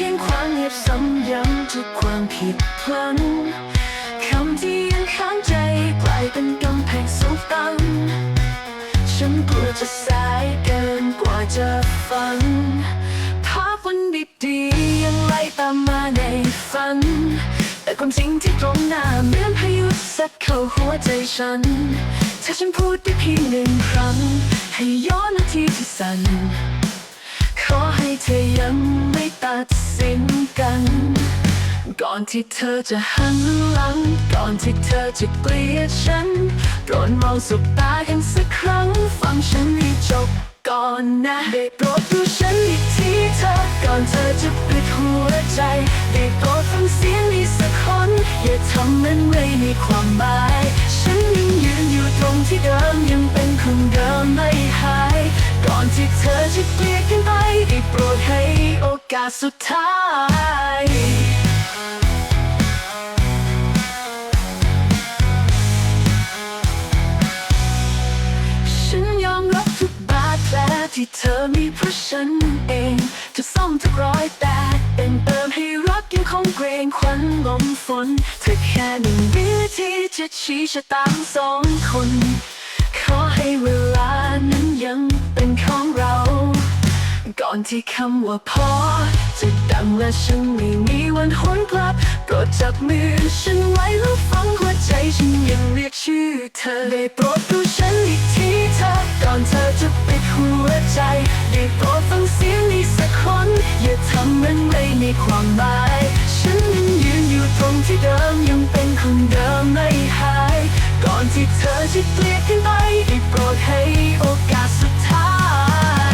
พียงความเงียบซ้ำย้ำทุกความผิดพลั้งคำที่ยังค้างใจกลายเป็นกำแพงสูงตั้งฉันกลัวจะสายเกินกว่าจะฟังภาพวันดีๆยังไล่ตามมาในฝัน แต่ความจริงที่ตรงหน้าเหมือนพายุซัดเข้าหัวใจฉัน ถ้าฉันพูดได้เพียงหนึ่งครั้ง ให้ย้อนนาทีที่สั่นขอให้เธอยัง อนที่เธอจะหันหลัง ก่อนที่เธอจะเกลียดฉันโปรดมองสบตากันสักครั้ง ฟังฉันให้จบก่อนนะได้โปรดดูฉันอีกทีเธอ ก่อนเธอจะปิดหัวใจได้โปรดฟังเสียงนี้สักคน อย่าทำมันไม่มีความหมาย ฉันยังยืนอยู่ตรงที่เดิมยังเป็นคนเดิมไม่หาย ก่อนที่เธอจะเปลี่ยนกันไปได้โปรดให้โอกาสสุดท้าย ที่เธอมีเพราะฉันเอง จะซ่อมทุกรอยแตกเป็นเติมให้รักยังคงเกรงควันลมฝนเธอแค่หนึ่งวิธีจะชี้ชะตาสองคน ขอให้เวลานั้นยังเป็นของเรา ก่อนที่คำว่าพอ จะดังและฉันไม่มีวันหวนกลับโปรดจับมือฉันไว้แล้วฟังหัวใจฉันยังเรียกชื่อเธอได้โปรดดูฉัน มีความหมาย ฉันยังยืนอยู่ตรงที่เดิมยังเป็นคนเดิมไม่หาย ก่อนที่เธอจะเปลี่ยนกันไปได้โปรดให้โอกาสสุดท้า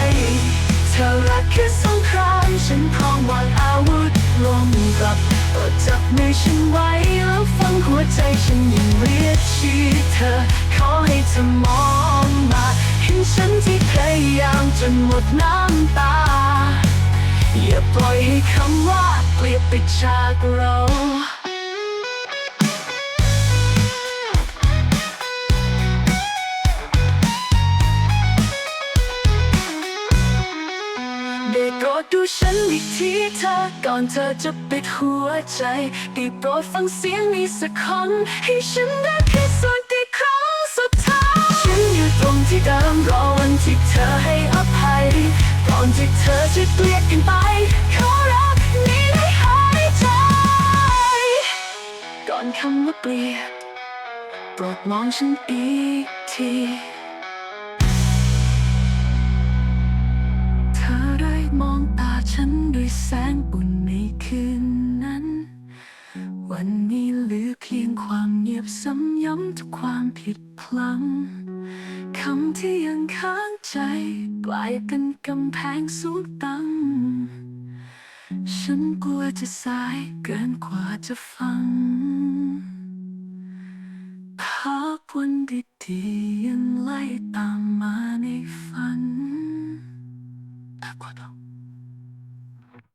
ย เธอรักคือสงครามฉันพร้อมวางอาวุธลงกลับโปรดจับมือฉันไว้แล้วฟังหัวใจฉันยังเรียกชื่อเธอ ขอให้เธอมองมา เห็นฉันที่พยายามจนหมดน้ำตา ปล่อยให้คำว่าเกลียดไปจากเราได้โปรดดูฉันอีกทีเธอก่อนเธอจะปิดหัวใจได้โปรดฟังเสียงนี้สักคนให้ฉันได้แค่ส่วนที่ครั้งสุดท้ายฉันอยู่ตรงที่เดิมรอวันที่เธอให้อภัยก่อนที่เธอจะเกลียดกันไป ก่อนคำว่าเปลี่ยนโปรดมองฉันอีกทีเธอได้มองตาฉันด้วยแสงอุ่นในคืนนั้น วันนี้เหลือเพียงความเงียบซ้ำย้ำทุกความผิดพลั้งคำที่ยังค้างใจกลายเป็นกำแพงสูงตั้งฉันกลัวจะสายเกินกว่าจะฟัง 听